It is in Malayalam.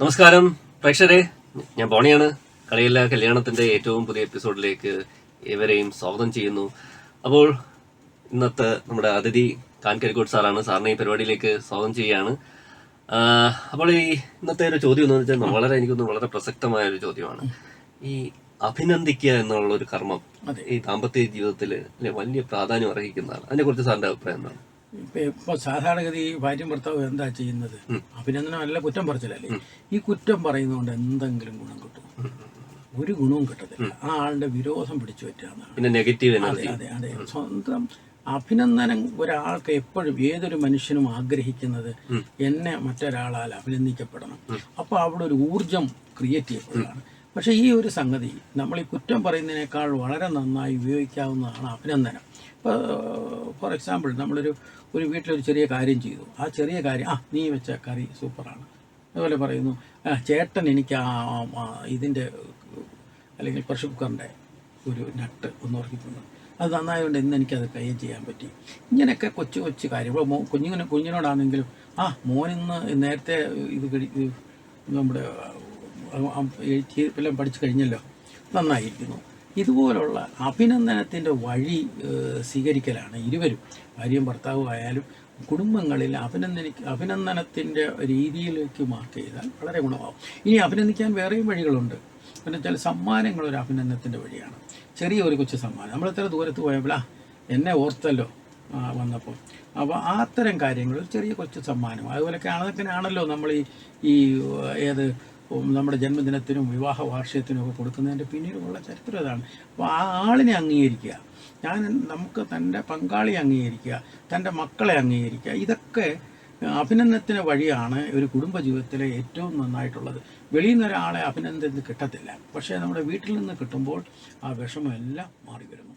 നമസ്കാരം. പ്രേക്ഷകരെ ഞാൻ ബോണിയാണ്. കളിയില്ല കല്യാണത്തിന്റെ ഏറ്റവും പുതിയ എപ്പിസോഡിലേക്ക് ഏവരെയും സ്വാഗതം ചെയ്യുന്നു. അപ്പോൾ ഇന്നത്തെ നമ്മുടെ അതിഥി കാൻകരിക്കോട് സാറാണ്. സാറിനെ ഈ പരിപാടിയിലേക്ക് സ്വാഗതം ചെയ്യുകയാണ്. അപ്പോൾ ഈ ഇന്നത്തെ ഒരു ചോദ്യം എന്ന് വെച്ചാൽ വളരെ എനിക്കൊന്ന് വളരെ പ്രസക്തമായ ഒരു ചോദ്യമാണ്. ഈ അഭിനന്ദിക്കുക എന്നുള്ള ഒരു കർമ്മം. ഈ ദാമ്പത്യ ജീവിതത്തിൽ വലിയ പ്രാധാന്യം അർഹിക്കുന്നതാണ്. അതിനെക്കുറിച്ച് സാറിന്റെ അഭിപ്രായം എന്താണ്? ഇപ്പൊ സാധാരണഗതി ഭാര്യയും ഭർത്താവ് എന്താ ചെയ്യുന്നത്? അഭിനന്ദനം അല്ല കുറ്റം പറച്ചിലല്ലേ? ഈ കുറ്റം പറയുന്നതുകൊണ്ട് എന്തെങ്കിലും ഗുണം കിട്ടും? ഒരു ഗുണവും കിട്ടത്തില്ല. ആ ആളുടെ വിരോധം പിടിച്ചു പറ്റാന്നാണ് അതെ അതെ അതെ. സ്വന്തം അഭിനന്ദനം ഒരാൾക്ക് എപ്പോഴും ഏതൊരു മനുഷ്യനും ആഗ്രഹിക്കുന്നത് എന്നെ മറ്റൊരാളാൽ അഭിനന്ദിക്കപ്പെടണം. അപ്പോൾ അവിടെ ഒരു ഊർജം ക്രിയേറ്റ് ചെയ്യപ്പെടുകയാണ്. പക്ഷേ ഈ ഒരു സംഗതി നമ്മൾ ഈ കുറ്റം പറയുന്നതിനേക്കാൾ വളരെ നന്നായി ഉപയോഗിക്കാവുന്നതാണ് അഭിനന്ദനം. ഇപ്പോൾ ഫോർ എക്സാമ്പിൾ നമ്മളൊരു ഒരു വീട്ടിലൊരു ചെറിയ കാര്യം ചെയ്തു. ആ ചെറിയ കാര്യം ആ നീ വെച്ച കറി സൂപ്പറാണ്. അതുപോലെ പറയുന്നു ചേട്ടൻ എനിക്ക് ആ ഇതിന്റെ അല്ലെങ്കിൽ പ്രഷർ കുക്കറിന്റെ ഒരു നട്ട് ഒന്ന് ഉറക്കിയിട്ടുണ്ട് അത് നന്നായതുകൊണ്ട് ഇന്ന് എനിക്കത് കൈകാര്യം ചെയ്യാൻ പറ്റി. ഇങ്ങനെയൊക്കെ കൊച്ചു കൊച്ചു കാര്യം. ഇപ്പോൾ കുഞ്ഞിങ്ങനെ കുഞ്ഞിനോടാണെങ്കിലും ആ മോനിന്ന് നേരത്തെ ഇത് നമ്മുടെ എല്ലാം പഠിച്ചു കഴിഞ്ഞല്ലോ. നന്നായിരിക്കുന്നു. ഇതുപോലുള്ള അഭിനന്ദനത്തിന്റെ വഴി സ്വീകരിക്കലാണ് ഇരുവരും. ഭാര്യയും ഭർത്താവും ആയാലും കുടുംബങ്ങളിൽ അഭിനന്ദനി അഭിനന്ദനത്തിന്റെ രീതിയിലേക്ക് മാർക്ക് ചെയ്താൽ വളരെ ഗുണമാകും ഇനി അഭിനന്ദിക്കാൻ വേറെയും വഴികളുണ്ട്. പിന്നെ ചില സമ്മാനങ്ങൾ ഒരു അഭിനന്ദനത്തിന്റെ വഴിയാണ്. ചെറിയ ഒരു കൊച്ചു സമ്മാനം. നമ്മൾ എത്ര ദൂരത്ത് പോയപ്പോഴാ എന്നെ ഓർത്തല്ലോ വന്നപ്പോൾ. അപ്പോൾ അത്തരം കാര്യങ്ങൾ ചെറിയ കൊച്ചു സമ്മാനം. അതുപോലെ അതൊക്കെയാണല്ലോ നമ്മൾ ഈ ഈ ഏത് നമ്മുടെ ജന്മദിനത്തിനും വിവാഹ വാർഷികത്തിനും ഒക്കെ കൊടുക്കുന്നതിന്റെ പിന്നീടുള്ള ചരിത്രം ഇതാണ്. അപ്പോൾ ആ ആളിനെ അംഗീകരിക്കുക. ഞാൻ നമുക്ക് തന്റെ പങ്കാളിയെ അംഗീകരിക്കുക തന്റെ മക്കളെ അംഗീകരിക്കുക ഇതൊക്കെ അഭിനന്ദനത്തിന് വഴിയാണ് ഒരു കുടുംബജീവിതത്തിലെ ഏറ്റവും നന്നായിട്ടുള്ളത്. വെളിയിൽ നിന്ന് ഒരാളെ അഭിനന്ദനത്തിന് കിട്ടത്തില്ല. പക്ഷേ നമ്മുടെ വീട്ടിൽ നിന്ന് കിട്ടുമ്പോൾ ആ വിഷമമെല്ലാം മാറി വരുന്നു